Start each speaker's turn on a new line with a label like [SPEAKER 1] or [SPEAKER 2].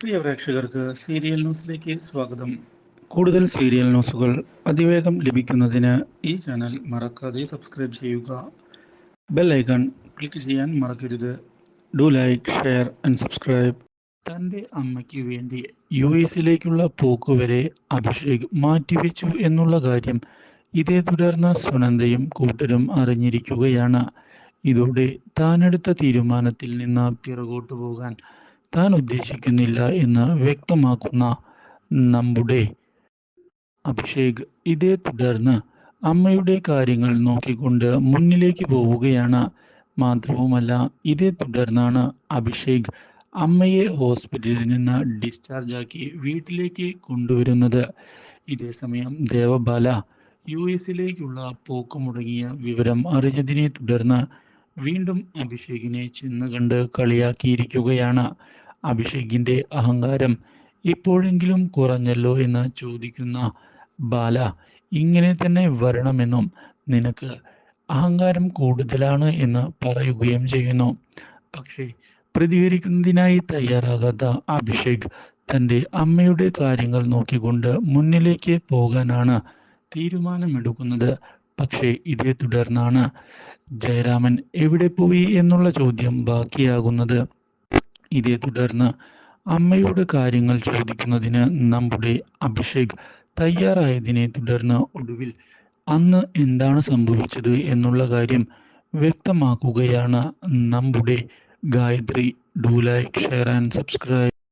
[SPEAKER 1] പ്രിയ പ്രേക്ഷകർക്ക് സീരിയൽ ന്യൂസിലേക്ക് സ്വാഗതം. കൂടുതൽ സീരിയൽ ന്യൂസുകൾ അതിവേഗം ലഭിക്കുന്നതിന് ഈ ചാനൽ മറക്കാതെ സബ്സ്ക്രൈബ് ചെയ്യുക. ബെൽ ഐക്കൺ ക്ലിക്ക് ചെയ്യാൻ മറക്കരുത്. Do like share and subscribe. തന്റെ അമ്മയ്ക്ക് വേണ്ടി യു എസിലേക്കുള്ള പോക്കുവരെ അഭിഷേക് മാറ്റിവെച്ചു എന്നുള്ള കാര്യം ഇതേ തുടർന്ന് സുനന്ദയും കൂട്ടരും അറിഞ്ഞിരിക്കുകയാണ്. ഇതോടെ താനെടുത്ത തീരുമാനത്തിൽ നിന്ന് പിറകോട്ടു പോകാൻ താൻ ഉദ്ദേശിക്കുന്നില്ല എന്ന് വ്യക്തമാക്കുന്ന നമ്മുടെ അഭിഷേക്. ഇതേ തുടർന്ന് അമ്മയുടെ കാര്യങ്ങൾ നോക്കിക്കൊണ്ട് മുന്നിലേക്ക് പോവുകയാണ് മാത്രവുമല്ല ഇതേ തുടർന്നാണ് അഭിഷേക് അമ്മയെ ഹോസ്പിറ്റലിൽ നിന്ന് ഡിസ്ചാർജ് ആക്കി വീട്ടിലേക്ക് കൊണ്ടുവരുന്നത്. ഇതേ സമയം ദേവബാല യു എസിലേക്കുള്ള പോക്ക് മുടങ്ങിയ വിവരം അറിഞ്ഞതിനെ തുടർന്ന് വീണ്ടും അഭിഷേകിനെ ചെന്ന് കണ്ട് കളിയാക്കിയിരിക്കുകയാണ്. അഭിഷേകിന്റെ അഹങ്കാരം ഇപ്പോഴെങ്കിലും കുറഞ്ഞല്ലോ എന്ന് ചോദിക്കുന്ന ബാല ഇങ്ങനെ തന്നെ വരണമെന്നും നിനക്ക് അഹങ്കാരം കൂടുതലാണ് എന്ന് പറയുകയും ചെയ്യുന്നു. പക്ഷേ പ്രതികരിക്കുന്നതിനായി തയ്യാറാകാത്ത അഭിഷേക് തന്റെ അമ്മയുടെ കാര്യങ്ങൾ നോക്കിക്കൊണ്ട് മുന്നിലേക്ക് പോകാനാണ് തീരുമാനമെടുക്കുന്നത്. പക്ഷേ ഇതേ തുടർന്നാണ് ജയരാമൻ എവിടെ പോയി എന്നുള്ള ചോദ്യം ബാക്കിയാകുന്നത്. ഇതേ തുടർന്ന് അമ്മയോട് കാര്യങ്ങൾ ചോദിക്കുന്നതിന് നമ്മുടെ അഭിഷേക് തയ്യാറായതിനെ തുടർന്ന് ഒടുവിൽ അന്ന് എന്താണ് സംഭവിച്ചത് എന്നുള്ള കാര്യം വ്യക്തമാക്കുകയാണ് നമ്മുടെ Gayathri. Do like share and subscribe